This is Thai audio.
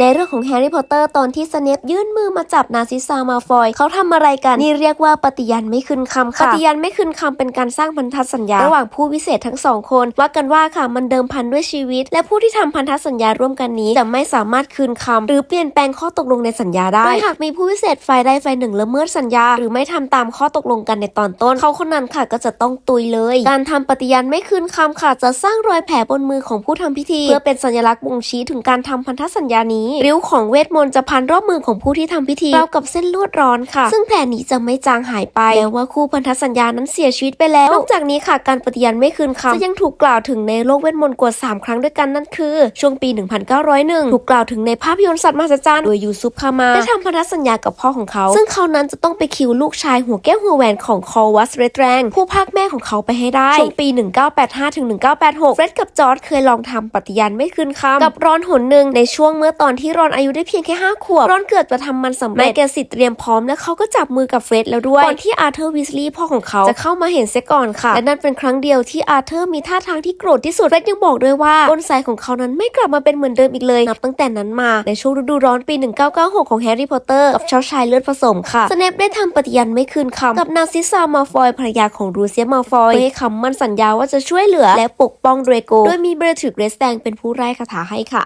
ในเรื่องของแฮร์รี่พอตเตอร์ตอนที่สเนปยื่นมือมาจับนาซิซามาฟอยเขาทำอะไรกันนี่เรียกว่าปฏิญาณไม่คืนคำค่ะปฏิญาณไม่คืนคำเป็นการสร้างพันธสัญญา ระหว่างผู้วิเศษทั้งสองคนว่ากันว่าค่ะมันเดิมพันด้วยชีวิต และผู้ที่ทำพันธสัญญาร่วมกันนี้จะไม่สามารถคืนคำหรือเปลี่ยนแปลงข้อตกลงในสัญญาได้โดยหากมีผู้วิเศษฝ่ายใดฝ่ายหนึ่งละเมิดสัญญา หรือไม่ทำตามข้อตกลงกันในตอนต้น เขาคนนั้นค่ะก็จะต้องตุยเลย การทำปฏิญาณไม่คืนคำค่ะจะสร้างรอยแผลบนมือของผู้ทำพิธี เพื่อเป็นสัญลักษณ์บ่งชี้ถึงการทำพันธสัญญานี้ริ้วของเวทมนต์จะพันรอบมือของผู้ที่ทำพิธีราวกับเส้นลวดร้อนค่ะ ซึ่งแผลนี้จะไม่จางหายไปแม้ว่าคู่พันธสัญญานั้นเสียชีวิตไปแล้วนอกจากนี้ค่ะการปฏิญาณไม่คืนคำจะยังถูกกล่าวถึงในโลกเวทมนต์กว่า 3 ครั้งด้วยกันนั่นคือ ช่วงปี 1901 ถูกกล่าวถึงในภาพยนตร์สัตว์มหัศจรรย์โดยยูซุปคามาได้ทำพันธสัญญากับพ่อของเขา ซึ่งเขานั้นจะต้องไปคิวลูกชายหัวแก้วหัวแหวนของคอวัสเรดแรงผู้พากย์แม่ของเขาไปให้ได้ ช่วงปี 1985ถึง1986เฟร็ดกับจอร์ดเคยลองทำปฏิญาณไม่คืนคำกับรอนหนหนึ่งในช่วงเมื่อตอนที่รอนอายุได้เพียงแค่5ขวบรอนเกิดจะทำมันสำเร็จแมกเกสิตเตรียมพร้อมและเขาก็จับมือกับเฟร็ดแล้วด้วยก่อนที่อาร์เธอร์วิสลีย์พ่อของเขาจะเข้ามาเห็นเสียก่อนค่ะและนั่นเป็นครั้งเดียวที่อาร์เธอร์มีท่าทางที่โกรธที่สุดเฟร็ดยังบอกด้วยว่าต้นสายของเขานั้นไม่กลับมาเป็นเหมือนเดิมอีกเลยนับตั้งแต่นั้นมาในช่วงฤดูร้อนปี 1996 ของแฮร์รี่พอตเตอร์กับเจ้าชายเลือดผสมค่ะสเนปได้ทำปฏิญาณไม่คืนคำกับนาซิซามาฟอยภรรยาของรูเซียมาฟอยให้คำมั่นสัญญาว่าจะช่วยเหลือและปกป้องเดรโกโดยมีเบรทริกเรสแดงเป็นผู้ไร้คาถาให้ค่ะ